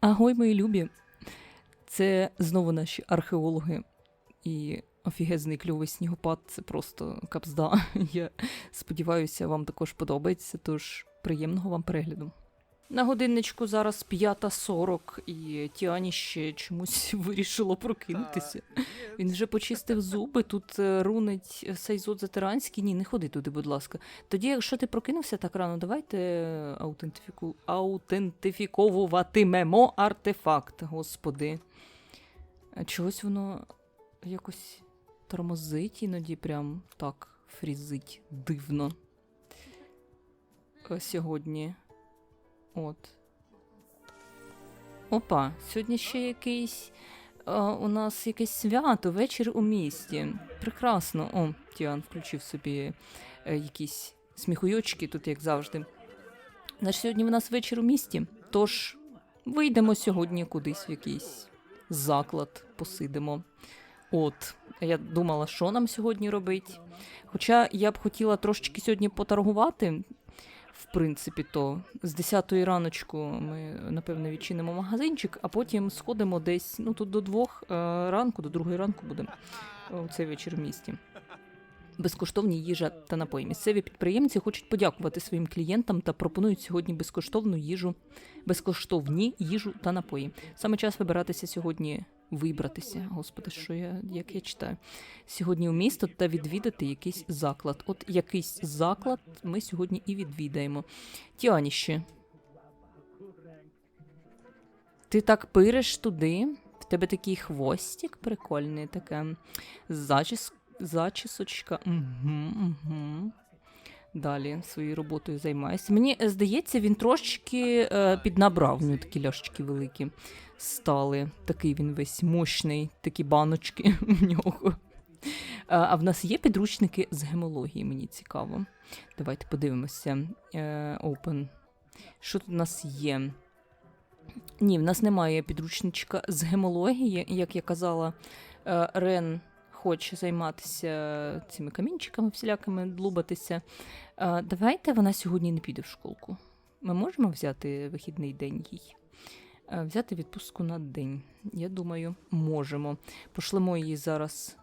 Агой, мої любі. Це знову наші археологи і офігезний кльовий снігопад. Це просто капзда. Я сподіваюся, вам також подобається, тож приємного вам перегляду. На годинничку зараз 5.40, і Тіані ще чомусь вирішило прокинутися. Він вже почистив зуби, тут е, рунить е, Сайзот Затеранський. Ні, не ходи туди, будь ласка. Тоді, якщо ти прокинувся так рано, давайте е, аутентифіку... аутентифіковуватимемо артефакт, господи. Чогось воно якось тормозить іноді прям так фрізить дивно. Е, Сьогодні. От. Опа, сьогодні ще якийсь. е, у нас якесь свято, вечір у місті. Прекрасно. О, Тіан включив собі е, якісь сміхуйочки тут, як завжди. Значить, сьогодні у нас вечір у місті. Тож вийдемо сьогодні кудись в якийсь заклад, посидимо. От, я думала, що нам сьогодні робить. Хоча я б хотіла трошечки сьогодні поторгувати. В принципі, то з 10 раночку ми, напевно, відчинимо магазинчик, а потім сходимо десь ну тут до двох е, ранку, до другої ранку будемо у цей вечір в місті. Безкоштовні їжа та напої. Місцеві підприємці хочуть подякувати своїм клієнтам та пропонують сьогодні безкоштовну їжу, безкоштовні їжу та напої. Саме час вибиратися сьогодні, вибратися. Господи, що я як я читаю сьогодні у місто та відвідати якийсь заклад. От якийсь заклад ми сьогодні і відвідаємо. Тіаніще. Ти так пириш туди. В тебе такий хвостик прикольний, таке зачіс... зачісочка. Угу, угу. Далі своєю роботою займаюся. Мені е, здається, він трошечки е, піднабрав. Нього такі ляшечки великі стали. Такий він весь мощний, такі баночки в нього. А в нас є підручники з гемології, мені цікаво. Давайте подивимося. Е, Open. Що тут у нас є? Ні, в нас немає підручничка з гемології. Як я казала, е, Рен хоче займатися цими камінчиками, всілякими длубатися. Е, Давайте вона сьогодні не піде в школку. Ми можемо взяти вихідний день їй? Е, Взяти відпустку на день. Я думаю, можемо. Пошлемо її зараз.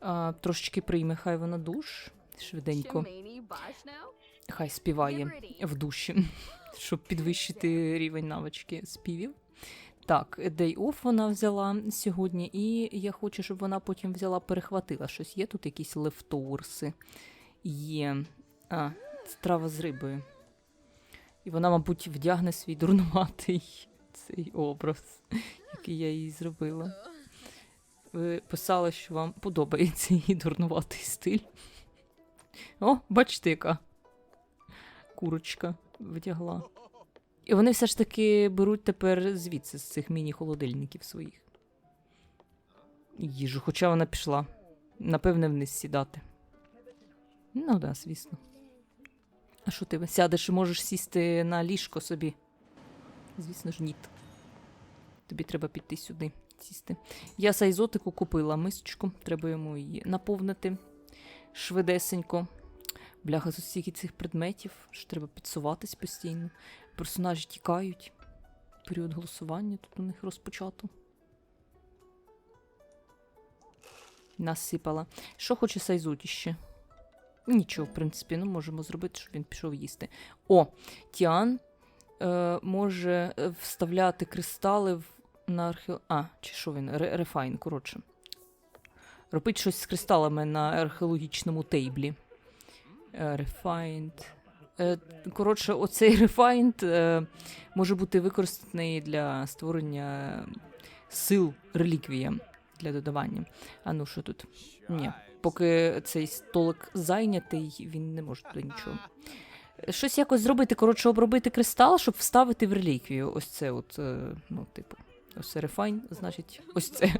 А, трошечки прийме, хай вона душ. Швиденько. Хай співає в душі, щоб підвищити рівень навички співів. Так, day off вона взяла сьогодні, і я хочу, щоб вона потім взяла, перехватила щось. Є тут якісь лефтоурси. Є. А, страва з рибою. І вона, мабуть, вдягне свій дурнуватий цей образ, який я їй зробила. Ви писали, що вам подобається її дурнуватий стиль. О, бачите, яка курочка вдягла. І вони все ж таки беруть тепер звідси з цих міні-холодильників своїх. Їжу, хоча вона пішла. Напевне, вниз сідати. Ну, да, звісно. А що ти сядеш і можеш сісти на ліжко собі? Звісно ж, ні. Тобі треба піти сюди, сісти. Я сайзотику купила мисочку, треба йому її наповнити швидесенько. Бляха з усіх цих предметів, що треба підсуватись постійно. Персонажі тікають. Період голосування тут у них розпочато. Насипала. Що хоче Сайзуті ще? Нічого, в принципі, ну можемо зробити, щоб він пішов їсти. О, Тіан е, може е, вставляти кристали в, на архео... А, чи що він? Ре- Рефайн, коротше. Робить щось з кристалами на археологічному тейблі. Е, Refined. Е, Коротше, оцей е, може бути використаний для створення сил реліквіям для додавання. А ну що тут? Ні. Поки цей столик зайнятий, він не може туди нічого. Щось якось зробити, коротше, обробити кристал, щоб вставити в реліквію. Ось це, от, е, ну, типу, ось рефайн, значить, ось це.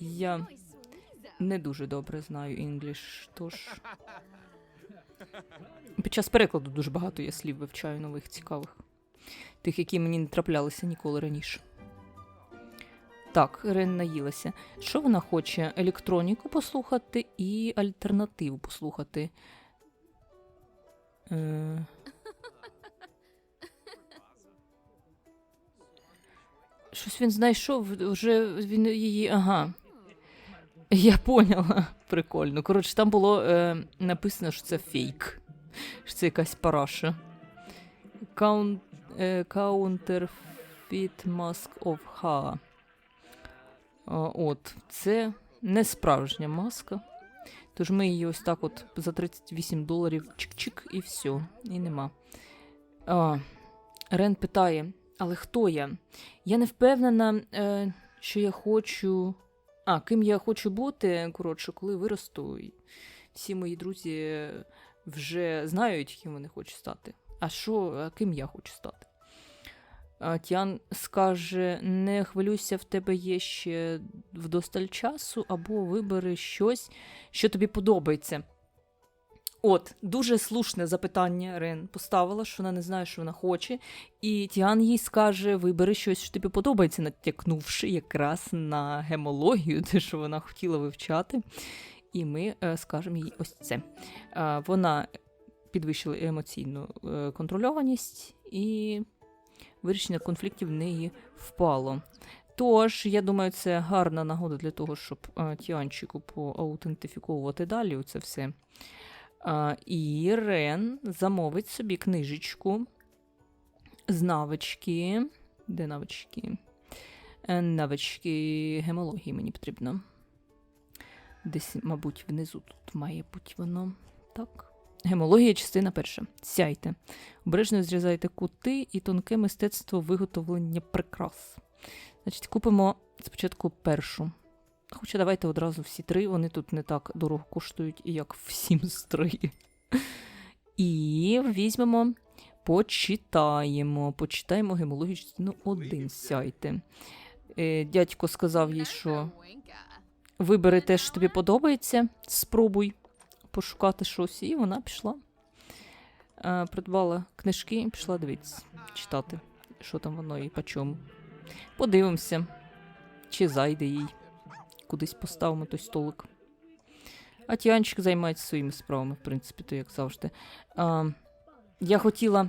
Я не дуже добре знаю інгліш, тож. Під час перекладу дуже багато я слів вивчаю нових цікавих. Тих, які мені не траплялися ніколи раніше. Так, Рен наїлася. Що вона хоче? Електроніку послухати і альтернативу послухати. Е... Щось він знайшов, вже він її. Ага. Я поняла. Прикольно. Коротше, там було е, написано, що це фейк. Що це якась параша. Е, counterfeit Mask of Ha. От, це не справжня маска. Тож ми її ось так от за 38 доларів чик-чик і все. І нема. А, Рен питає: але хто я? Я не впевнена, е, що я хочу. А, ким я хочу бути, коротше, коли виросту. Всі мої друзі вже знають, ким вони хочуть стати. А що, а ким я хочу стати? Тіан скаже: не хвилюйся, в тебе є ще вдосталь часу, або вибери щось, що тобі подобається. От, дуже слушне запитання Рен поставила, що вона не знає, що вона хоче. І Тіан їй скаже: вибери щось, що тобі подобається, натякнувши якраз на гемологію, те, що вона хотіла вивчати. І ми е, скажемо їй ось це. Е, вона підвищила емоційну е, контрольованість, і вирішення конфліктів в неї впало. Тож, я думаю, це гарна нагода для того, щоб е, Тіанчику поаутентифіковувати далі це все. І Рен замовить собі книжечку з навички. Де навички? Е, Навички гемології мені потрібно. Десь, мабуть, внизу тут має бути воно. Так. Гемологія, частина перша. Сяйте. Обережно зрізайте кути і тонке мистецтво виготовлення прикрас. Значить, купимо спочатку першу. Хоча давайте одразу всі три, вони тут не так дорого коштують, як всім строї. І візьмемо, почитаємо. Почитаємо гемологію частину 1. Сяйте. Е, дядько сказав їй, що вибери те, що тобі подобається, спробуй пошукати щось. І вона пішла. Е, придбала книжки і пішла дивитися, читати, що там воно і по чому. Подивимося, чи зайде їй. Кудись поставимо той столик. А Тіанчик займається своїми справами, в принципі, то як завжди. А, я хотіла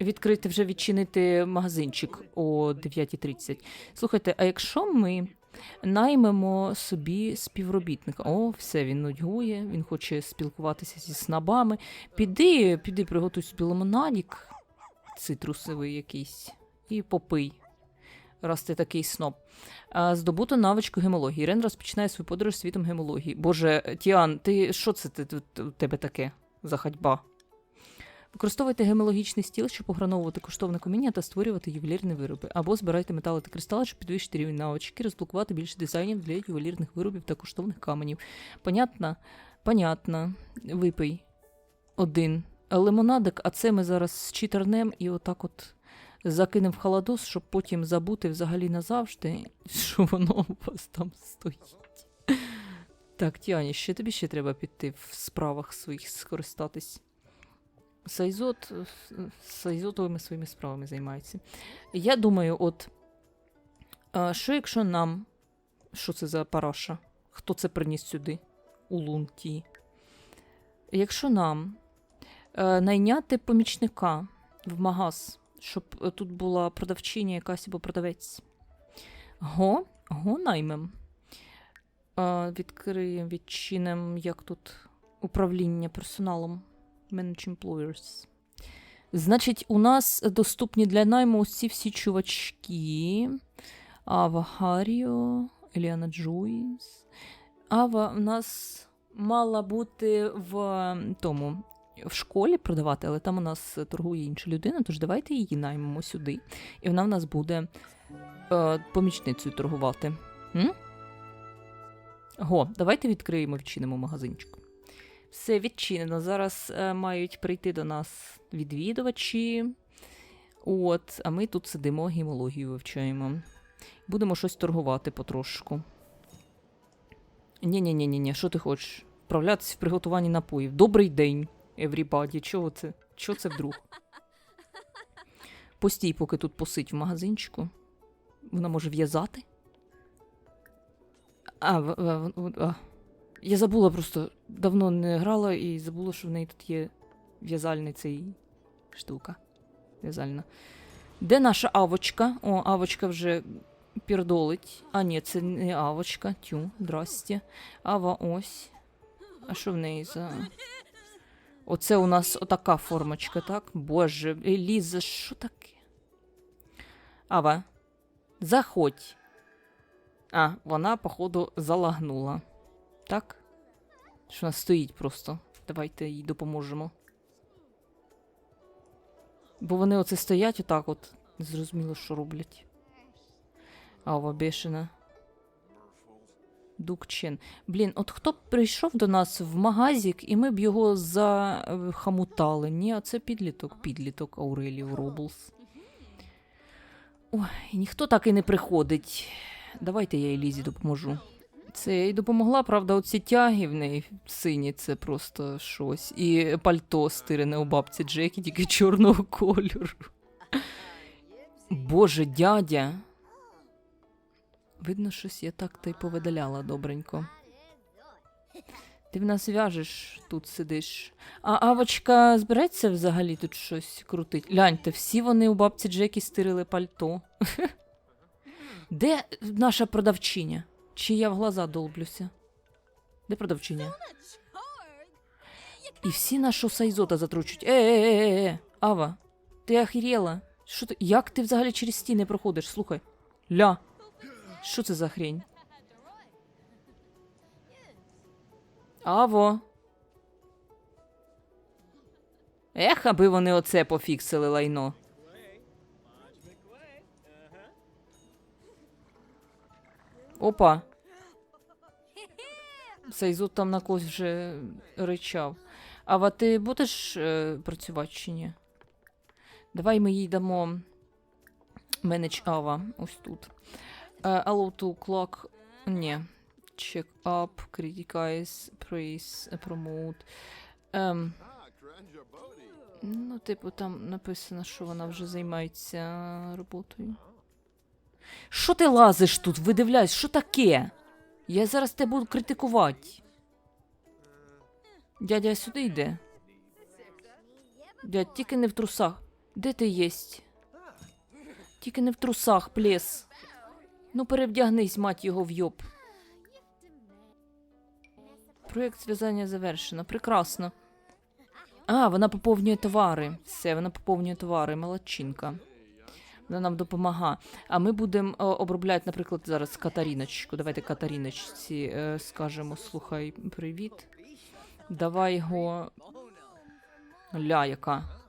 відкрити вже відчинити магазинчик о 9.30. Слухайте, а якщо ми наймемо собі співробітника? О, все, він нудьгує, він хоче спілкуватися зі снабами. Піди, піди, приготуй собі лимонадік, цитрусовий якийсь, і попий. Раз ти такий сноб. А, Здобуто навичку гемології. Рен розпочинає свою подорож світом гемології. Боже, Тіан, ти що це ти, у тебе таке за ходьба? Використовуйте гемологічний стіл, щоб ограновувати коштовне каміння та створювати ювелірні вироби. Або збирайте метали та кристали, щоб підвищити рівень навички, розблокувати більше дизайнів для ювелірних виробів та коштовних каменів. Понятно? Понятно. Випий один лимонадик, а це ми зараз з читернем і отак от закинемо в халадос, щоб потім забути взагалі назавжди, що воно у вас там стоїть. Так, Тіані, ще тобі ще треба піти в справах своїх скористатись. Сайзот сайзотовими своїми справами займається. Я думаю, от що якщо нам. Що це за параша? Хто це приніс сюди? У лунті? Якщо нам е, найняти помічника в магаз, щоб е, тут була продавчиня якась або продавець. Го, го наймем. Відкриємо, відчинимо, як тут управління персоналом. Manage Employers. Значить, у нас доступні для найму ось всі чувачки. Ава Харіо, Еліана Джойс. Ава в нас мала бути в тому в школі продавати, але там у нас торгує інша людина, тож давайте її наймемо сюди. І вона в нас буде е, помічницею торгувати. М? Го, давайте відкриємо, відчинимо магазинчик. Все відчинено. Зараз е, мають прийти до нас відвідувачі. От, а ми тут сидимо, гемологію вивчаємо. Будемо щось торгувати потрошку. Ні-ні-ні, ні що ти хочеш? Вправлятися в приготуванні напоїв. Добрий день, everybody. Чого це? Чого це вдруг? Постій, поки тут посить в магазинчику. Вона може в'язати. А, в, в, в, а. Я забула просто давно не грала і забула, що в неї тут є в'язальний цей штука. В'язальна. Де наша авочка? О, авочка вже пірдолить. А, ні, це не авочка. Тю, здрасте. Ава ось. А що в неї за. Оце у нас отака формочка, так? Боже, Еліза, що таке? Ава, заходь. А, вона, походу, залагнула. Так? Що вона стоїть просто. Давайте їй допоможемо. Бо вони оце стоять отак от. Зрозуміло, що роблять. Ава бешена. Дукчен. Блін, от хто б прийшов до нас в магазик, і ми б його захамутали. Ні, а це підліток, підліток Аурелів Роблс. Ой, ніхто так і не приходить. Давайте я Елізі допоможу. Це їй допомогла, правда, оці тяги в неї сині, це просто щось. І пальто стирене у бабці Джекі, тільки чорного кольору. Боже, дядя. Видно, щось я так та й повидаляла добренько. Ти в нас в'яжеш, тут сидиш. А Авочка збереться взагалі тут щось крутить. Гляньте, всі вони у бабці Джекі стирили пальто. Де наша продавчиня? Чи я в глаза долблюся? Де продавчиня? І всі нашого сайзота затручуть. Е-е-е-е, Ава, ти охерела? Що ти? Як ти взагалі через стіни проходиш? Слухай. Ля. Що це за хрень? Аво. Ех, аби вони оце пофіксили лайно. Опа. Сайзут там на когось вже ричав. Ава, ти будеш е, працювати чи ні? Давай ми їй дамо менедж Ава ось тут. Allow to clock. Ні. Check up, criticize, praise, promote. Ем, ну, типу, там написано, що вона вже займається роботою. Що ти лазиш тут? Видивляйся, що таке? Я зараз тебе буду критикувати. Дядя сюди йде. Дядь, тільки не в трусах. Де ти єсть? Тільки не в трусах, плес. Ну, перевдягнись, мать його в йоб. Проєкт зв'язання завершено. Прекрасно. А, вона поповнює товари. Все, вона поповнює товари. Молодчинка. Вона нам допомагає. А ми будемо е, обробляти, наприклад, зараз Катаріночку. Давайте Катаріночці е, скажемо: слухай, привіт. Давай його. Ля, яка.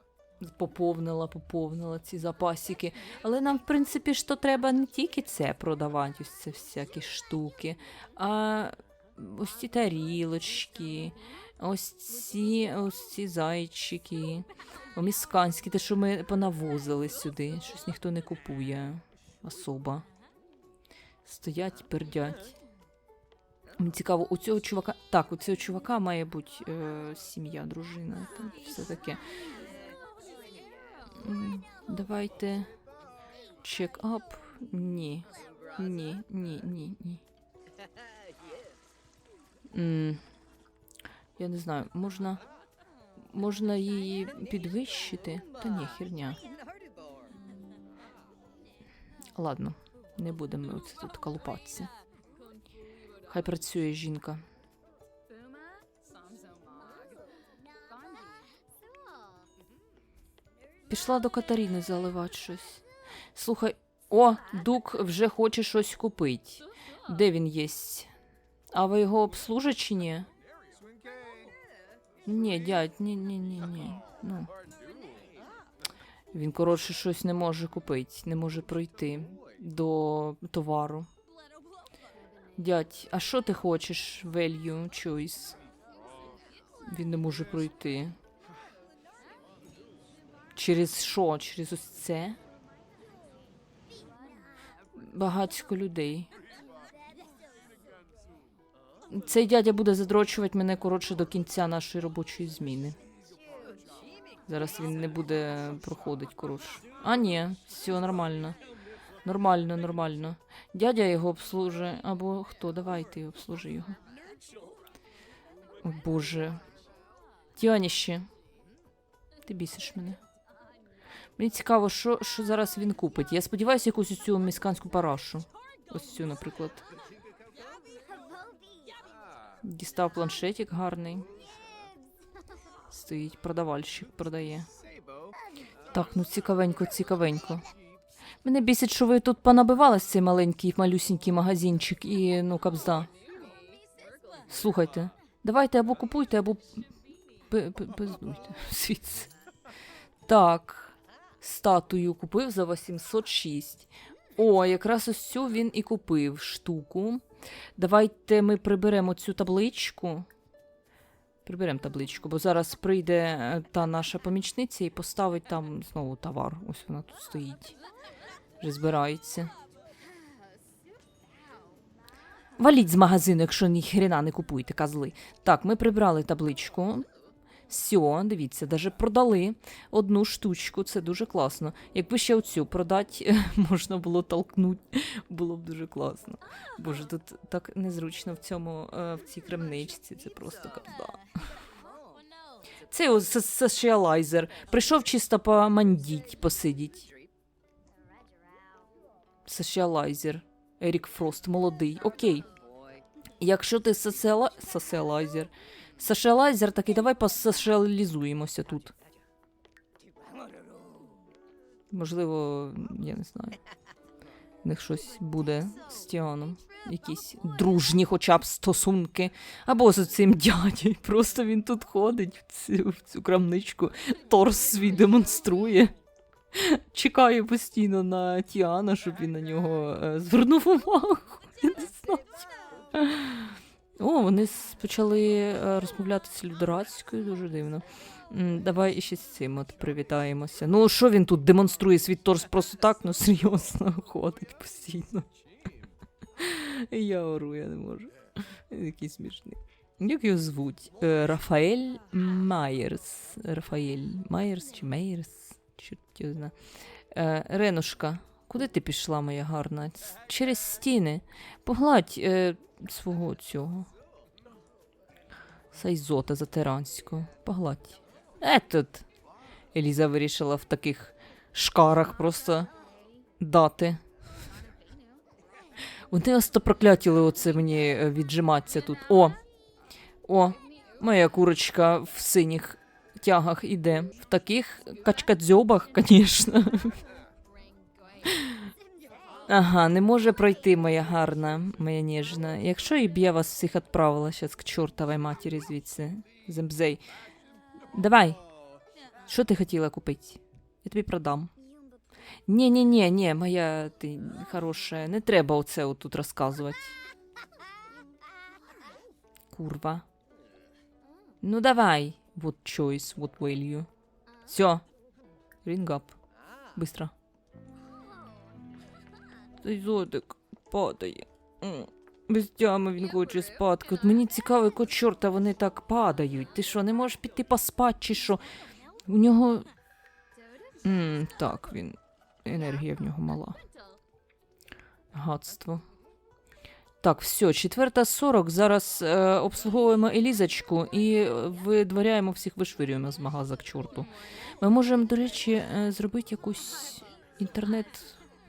Поповнила, поповнила ці запасики. Але нам, в принципі, ж то треба не тільки це продавати, ось це всякі штуки, а ось ці тарілочки, ось ці, ось ці зайчики, місканські, те, що ми понавозили сюди. Щось ніхто не купує особа. Стоять, пердять. Мені цікаво, у цього чувака. Так, у цього чувака має бути е, сім'я, дружина, там все таке. Давайте. Чек-ап. Ні. Ні, ні, ні, ні. Я не знаю, можна. Можна її підвищити? Та ні, херня. Ладно, не будемо оце тут колупатися. Хай працює жінка. Пішла до Катаріни заливати щось. Слухай, о, Дук вже хоче щось купити. Де він єсть? А ви його обслужите чи ні? Ні, дядь, ні, ні, ні, ні. Ну. Він, коротше, щось не може купити, не може пройти до товару. Дядь, а що ти хочеш, value choice? Він не може пройти. Через що? Через ось це? Багатько людей. Цей дядя буде задрочувати мене коротше до кінця нашої робочої зміни. Зараз він не буде проходити, коротше. А, ні, все нормально. Нормально, нормально. Дядя його обслужує. Або хто? Давай ти обслужи його. О Боже. Тяніще. Ти бісиш мене. Мені цікаво, що, що зараз він купить. Я сподіваюся, якусь цю місканську парашу. Ось цю, наприклад. Дістав планшетик гарний. Стоїть продавальщик, продає. Так, ну цікавенько, цікавенько. Мене бісить, що ви тут понабивались цей маленький малюсінький магазинчик і ну кабзда. Слухайте, давайте або купуйте, або пи- пи- пиздуйте звідси. Так, статую купив за 806. О, якраз ось цю він і купив штуку. Давайте ми приберемо цю табличку. Приберемо табличку, бо зараз прийде е, та наша помічниця і поставить там знову товар. Ось вона тут стоїть. Вже збирається. Валіть з магазину, якщо ні хрена не купуєте, козли. Так, ми прибрали табличку. Все, дивіться, даже продали одну штучку, це дуже класно. Якби ще оцю продати, можна було толкнути, було б дуже класно. Боже, тут так незручно в цьому е, в цій крамничці, це просто капда. Це ось соціалайзер. Прийшов чисто помандіть, посидіть. Соціалайзер. Ерік Фрост, молодий. Окей. Якщо ти соціала... соціалайзер. Соціалайзер, так і давай посоціалізуємося тут. Можливо, я не знаю. В них щось буде з Тіаном. Якісь дружні хоча б стосунки. Або з цим дядєю. Просто він тут ходить в цю, в цю крамничку, торс свій демонструє. Чекає постійно на Тіана, щоб він на нього е, звернув увагу. Я не знаю. О, вони почали е, розмовляти сільдорадською, дуже дивно. Давай іще з цим от привітаємося. Ну, що він тут демонструє свій торс просто так, ну серйозно ходить постійно. Я ору, я не можу. Який смішний. Як його звуть? Е, Рафаель Майерс. Рафаель Майерс чи Мейерс? Чорт його зна. Е, Ренушка, куди ти пішла, моя гарна? Через стіни. Погладь е, свого цього. Сайзота затеранського. Погладь. Етот. Еліза вирішила в таких шкарах просто дати. Вони остопроклятіли оце мені е, віджиматися тут. О! О! Моя курочка в синіх тягах іде. В таких качкадзьобах, звісно. Ага, не може пройти, моя гарна, моя ніжна. Якщо і б я вас всіх відправила зараз к чортовій матері звідси. Зембзей. Давай. Що ти хотіла купити? Я тобі продам. Ні, ні, ні, ні, моя ти хороша. Не треба оце отут розказувати. Курва. Ну давай. Вот choice, what will you. Все. Ring up. Быстро. Цей зотик падає. Без тями він хоче спадки. От мені цікаво, якого чорта вони так падають. Ти що, не можеш піти поспати чи що? У нього. М, так, він. Енергія в нього мала. Гадство. Так, все, четверта сорок. Зараз е, обслуговуємо Елізочку і видворяємо всіх, вишвирюємо з магаза к чорту. Ми можемо, до речі, е, зробити якусь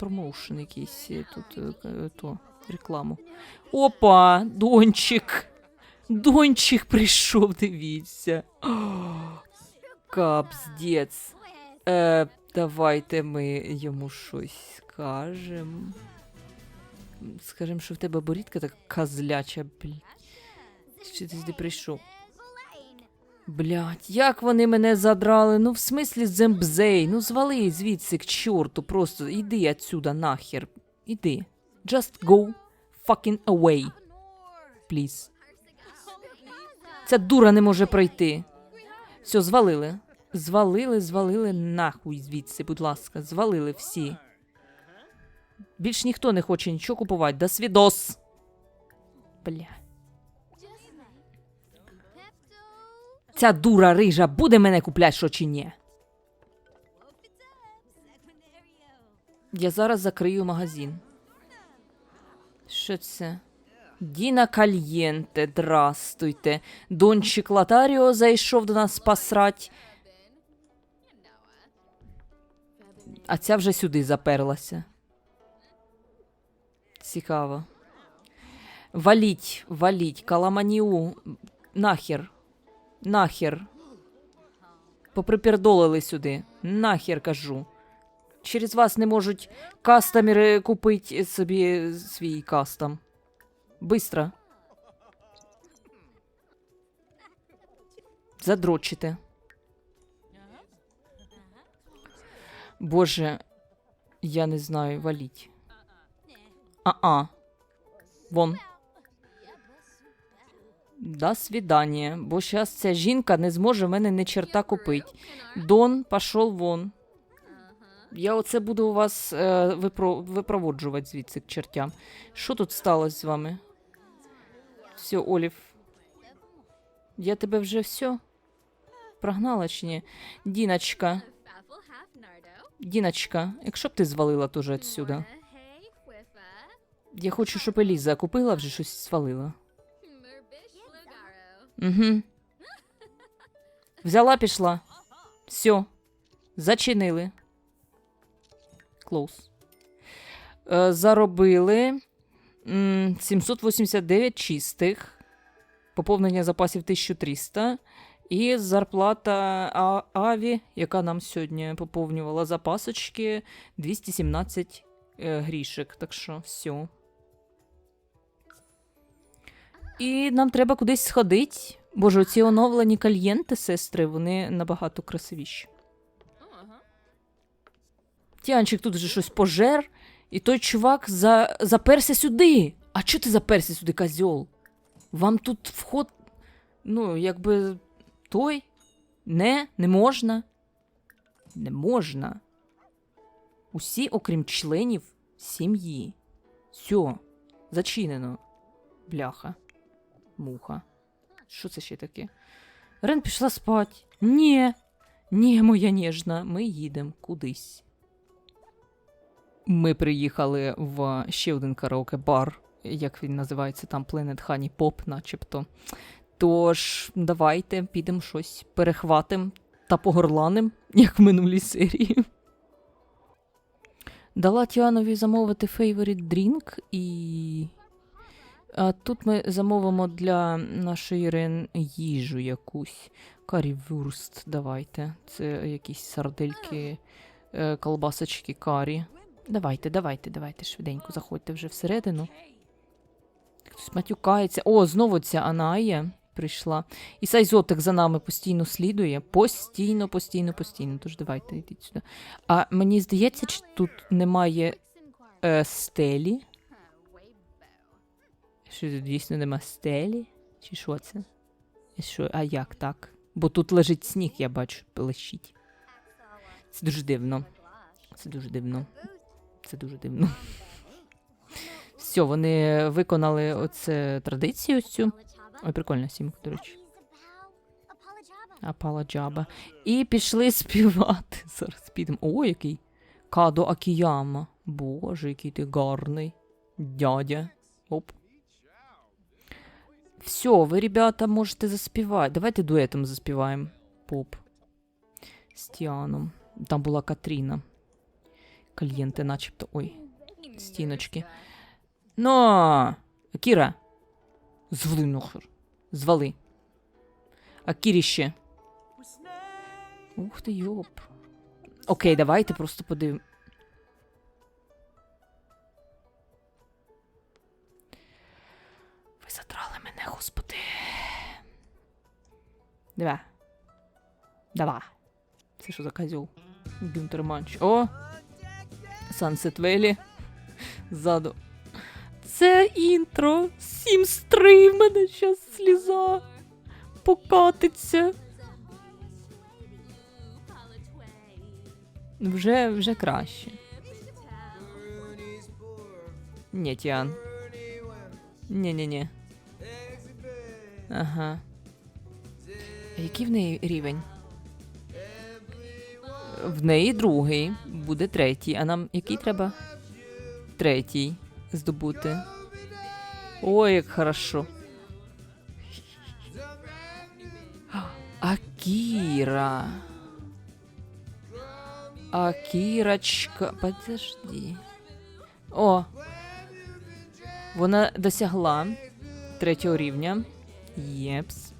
інтернет-промоушен якийсь е, тут е, е, то, рекламу. Опа, дончик. Дончик прийшов, дивіться. О, Капздець. Е, давайте ми йому щось скажемо. Скажемо, що в тебе борідка така козляча, блядь. Що ти сюди прийшов? Блядь, як вони мене задрали? Ну, в смислі зембзей, ну звали звідси к чорту, просто іди отсюда нахер. Іди. Just go fucking away, please. Ця дура не може пройти. Все, звалили. Звалили, звалили нахуй звідси, будь ласка, звалили всі. Більш ніхто не хоче нічого купувати. До свідос. Бля. Ця дура рижа буде мене купляти, що чи ні? Я зараз закрию магазин. Що це? Діна Кальєнте, здрастуйте. Дончик Латаріо зайшов до нас посрать. А ця вже сюди заперлася. Цікаво. Валіть, валіть, каламаніу. Нахер. Нахер. Поприпердолили сюди. Нахер кажу. Через вас не можуть кастомери купити собі свій кастом. Быстро. Задрочите. Боже, я не знаю, валіть. А-а. Вон. До свидання, бо зараз ця жінка не зможе мене ні черта купити. Дон, пішов вон. Я оце буду у вас е, випро... випроводжувати звідси к чертям. Що тут сталося з вами? Все, Олів. Я тебе вже все прогнала чи ні? Діночка, Діночка, якщо б ти звалила теж отсюда. Я хочу, щоб Еліза купила вже щось свалила. Угу. Взяла, пішла. Все. Зачинили. Клоус. Е, заробили 789 чистих. Поповнення запасів 1300. І зарплата Аві, яка нам сьогодні поповнювала запасочки 217 е, грішек. Так що все. І нам треба кудись сходити. Боже, оці оновлені кальєнти, сестри, вони набагато красивіші. Тіанчик тут вже щось пожер, і той чувак за... заперся сюди. А чого ти заперся сюди, козьол? Вам тут вход, ну, якби той? Не, не можна. Не можна. Усі, окрім членів сім'ї. Все, зачинено. Бляха. Муха. Що це ще таке? Рен пішла спать. Ні. Ні, моя ніжна, ми їдемо кудись. Ми приїхали в ще один караоке-бар, як він називається там Planet Honey Pop, начебто. Тож, давайте підемо щось перехватим та погорланим, як в минулій серії. Дала Тіанові замовити favorite drink і. А тут ми замовимо для нашої Рен їжу якусь. Карівурст, давайте. Це якісь сардельки, е, колбасочки карі. Давайте, давайте, давайте, швиденько, заходьте вже всередину. Хтось матюкається. О, знову ця Аная прийшла. І Сайзотик за нами постійно слідує. Постійно, постійно, постійно. Тож давайте йдіть сюди. А мені здається, чи тут немає е, стелі. Що тут дійсно нема стелі? Чи що це? Що? А як так? Бо тут лежить сніг, я бачу, лещить. Це дуже дивно. Це дуже дивно. Це дуже дивно. Все, вони виконали оце традицію цю. Ой, прикольна сімка, до речі. Апала джаба. І пішли співати. Зараз підемо. О, який. Кадо Акіяма. Боже, який ти гарний. Дядя. Оп. Все, ви, ребята, можете заспівати. Давайте дуетом заспіваємо. Поп. З Тіаном. Там була Катріна. Кальєнти, начебто. Ой, стіночки. Но! Кіра. Звали нахер. Звали. А Кірі. Ух ти, йоп. Окей, давайте просто подивимо. Мене, господи. Давай. Давай. Це що за козьол? Гюнтер Манч. О! Сансет Велі. Ззаду. Це інтро. Сім стри в мене щас сліза. Покатиться. Вже, вже краще. Ні, Тіан. Ні-ні-ні. Ага. А який в неї рівень? В неї другий, буде третій. А нам який треба? Третій здобути. Ой, як хорошо. Акіра. Акірочка. Подожди. О. Вона досягла третього рівня. Єпс.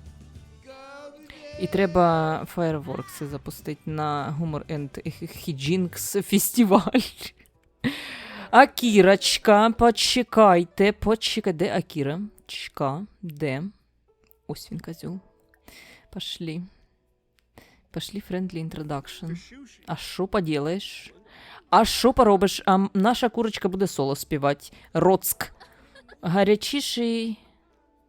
І треба фаєрворкси запустити на Humor and Hijinks фестиваль. Акірочка, почекайте, почекайте. Де Акіра? Чка, де? Ось він козюл. Пошли. Пошли friendly introduction. А що поділаєш? А що поробиш? А наша курочка буде соло співати. Роцк. Гарячіший.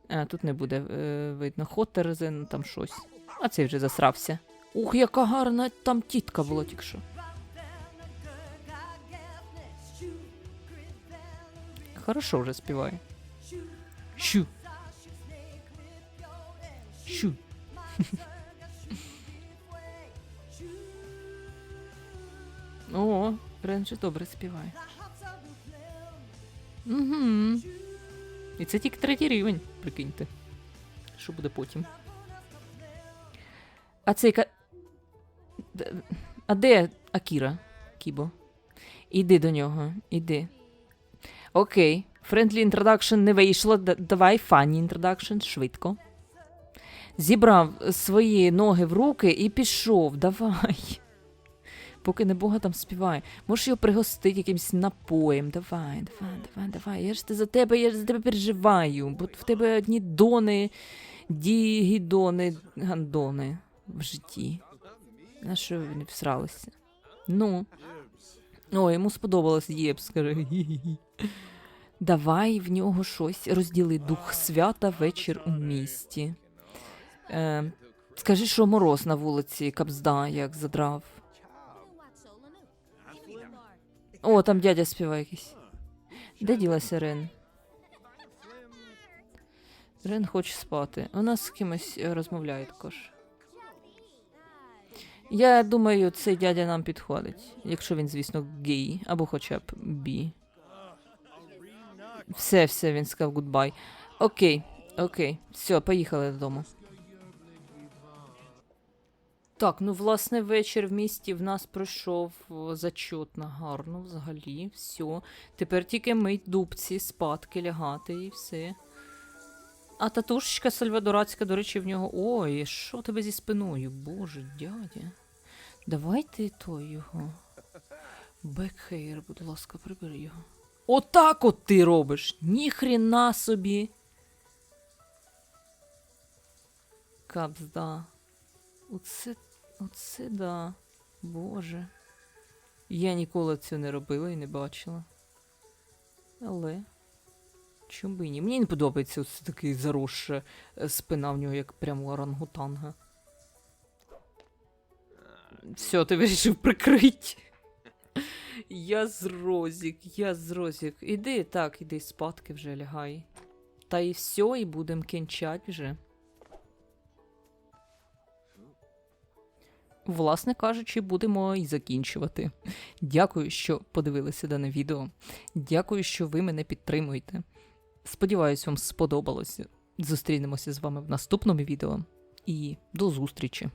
А, тут не буде е, видно. Хотерзен, там щось. А цей вже засрався. Ух, яка гарна там тітка була тільки що. Хорошо вже співає. Щу. Щу. О, Рен же добре співає. Угу. І це тільки третій рівень, прикиньте. Що буде потім? А цей ка. А де Акіра? Кібо? Іди до нього, іди. Окей. Friendly introduction не вийшло. Давай funny introduction, швидко. Зібрав свої ноги в руки і пішов. Давай. Поки небога там співає. Можеш його пригостити якимось напоєм. Давай, давай, давай, давай. Я ж за тебе, я ж за тебе переживаю. Бо в тебе одні дони, дігідони, гандони в житті. На що ви всралися? Ну. О, йому сподобалось Єб, скажи. Давай в нього щось розділи дух свята вечір у місті. Е, скажи, що мороз на вулиці Кабзда, як задрав. О, там дядя співає якийсь. Де ділася Рен? Рен хоче спати. Вона з кимось е, розмовляє також. Я думаю, цей дядя нам підходить, якщо він, звісно, гей, або хоча б бі. Все, все, він сказав гудбай. Окей, окей, все, поїхали додому. Так, ну власне вечір в місті в нас пройшов о, зачетно, гарно взагалі. Все. Тепер тільки мить дубці, спадки, лягати і все. А татушечка сальвадорацька, до речі, в нього. Ой, що тебе зі спиною? Боже, дядя. Давайте той його. Бекхейр, будь ласка, прибери його. Отак от ти робиш. Ніхрена собі. Капзда. Оце, оце да. Боже. Я ніколи цього не робила і не бачила. Але. Чому би ні? Мені не подобається ось такий заросша е, спина в нього, як прямо орангутанга. Все, ти вирішив прикрити. Я зрозік, я зрозік. Іди так, іди спадки вже лягай. Та і все, і будем кінчать вже. Власне кажучи, будемо і закінчувати. Дякую, що подивилися дане відео. Дякую, що ви мене підтримуєте. Сподіваюсь, вам сподобалося. Зустрінемося з вами в наступному відео. І до зустрічі!